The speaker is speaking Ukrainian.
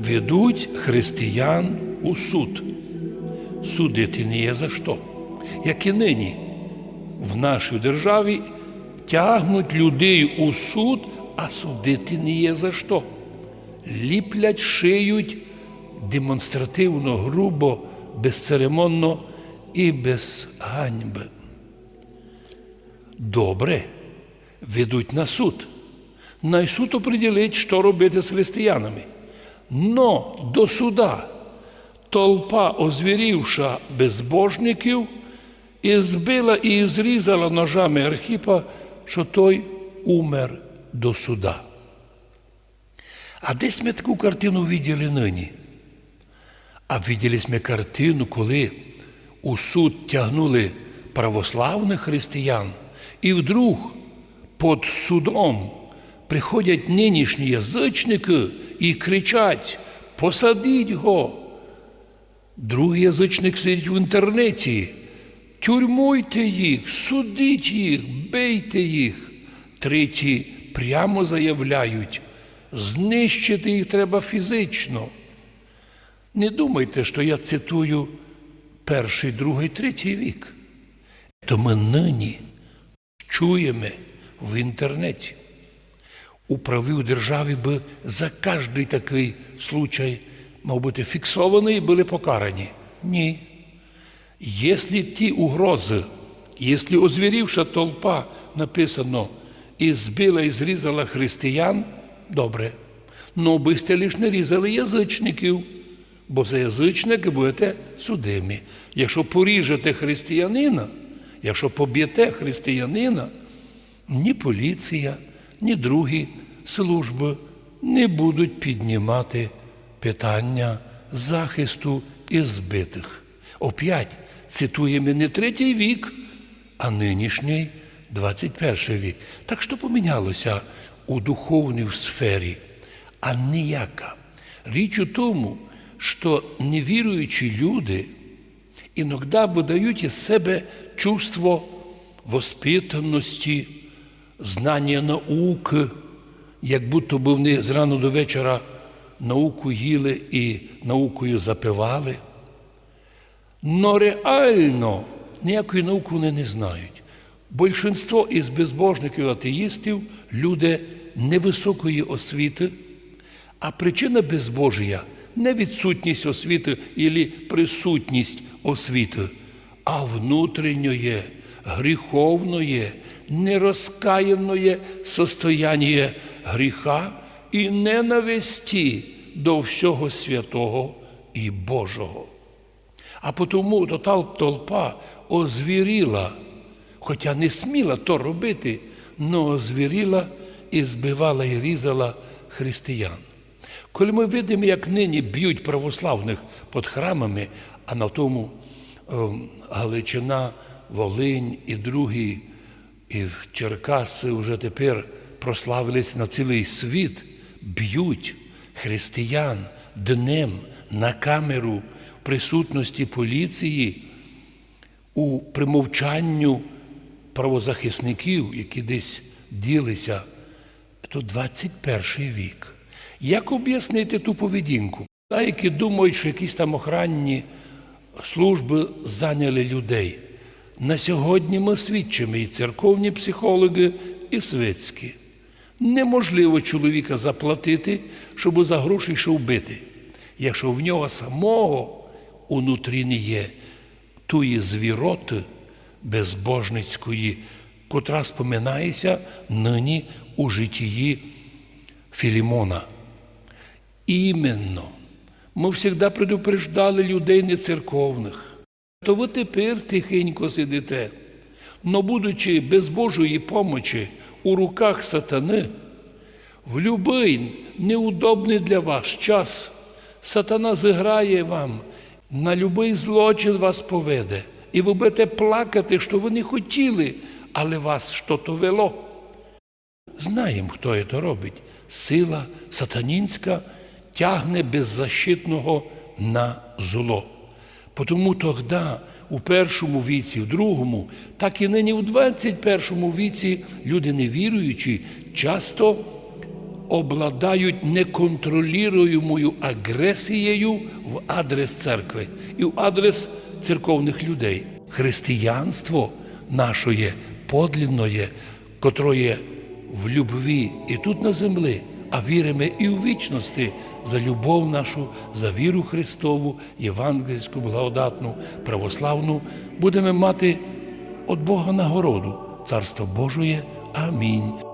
ведуть християн у суд. Судити не є за що. Як і нині в нашій державі тягнуть людей у суд, а судити не є за що. Ліплять, шиють демонстративно, грубо, безцеремонно і без ганьби. Добре, ведуть на суд. На суд определить, що робити з християнами. Но до суда толпа, озвірівша безбожників, і збила і зрізала ножами Архіпа, що той умер до суда. А десь ми таку картину виділи нині. А виділи ми картину, коли у суд тягнули православних християн, і вдруг під судом приходять нинішні язичники і кричать: посадіть його. Другий язичник сидить в інтернеті. Тюрмуйте їх, судіть їх, бийте їх. Треті прямо заявляють, знищити їх треба фізично. Не думайте, що я цитую перший, другий, третій вік. То ми нині чуємо в інтернеті. У праві державі би за кожний такий случай мав бути фіксований і були покарані. Ні. Якщо ті угрози, якщо озвірівша толпа написано і збила і зрізала християн, добре. Ну би лиш не різали язичників, бо за язичники будете судимі. Якщо поріжете християнина, якщо поб'єте християнина, ні поліція, ні другі служби не будуть піднімати питання захисту і збитих. Оп'ять цитуємо не третій вік, а нинішній 21 вік. Так що помінялося у духовній сфері, а ніяка. Річ у тому, що невіруючі люди іноді видають із себе чувство воспитаності, знання науки, як будто б вони зрану до вечора науку їли і наукою запивали. Но реально ніякої науки вони не знають. Більшинство із безбожників атеїстів люди невисокої освіти, а причина безбожія не відсутність освіти або присутність освіти, а внутрішньої, гріховної, нерозкаяної состояння гріха і ненависті до всього святого і Божого. А тому то та толпа озвіріла, хоча не сміла то робити, але озвіріла і збивала і різала християн. Коли ми видимо, як нині б'ють православних під храмами, а на тому е, Галичина, Волинь і другі, і Черкаси вже тепер прославились на цілий світ, б'ють християн днем на камеру в присутності поліції у примовчанню правозахисників, які десь ділися, то 21 вік. Як об'яснити ту поведінку? Та, які думають, що якісь там охранні служби зайняли людей. На сьогодні ми свідчимо і церковні психологи, і світські. Неможливо чоловіка заплатити, щоб за гроші йшов бити, якщо в нього самого унутрі не є тої звіроти безбожницької, котра споминається нині у житті Філімона. Іменно, ми завжди предупреждали людей нецерковних. То ви тепер тихенько сидите, но будучи без Божої помочі у руках сатани, в любий неудобний для вас час сатана зіграє вам, на любий злочин вас поведе. І ви будете плакати, що ви не хотіли, але вас щось вело. Знаємо, хто це робить. Сила сатанінська тягне беззащитного на зло. Тому тоді, у першому віці, в другому, так і нині у 21 віці люди невіруючі часто обладають неконтролюємою агресією в адрес церкви і в адрес церковних людей. Християнство нашоє подлинноє, котроє в любві і тут на землі, а віримо і у вічності за любов нашу, за віру Христову, євангельську, благодатну, православну, будемо мати від Бога нагороду. Царство Божоє. Амінь.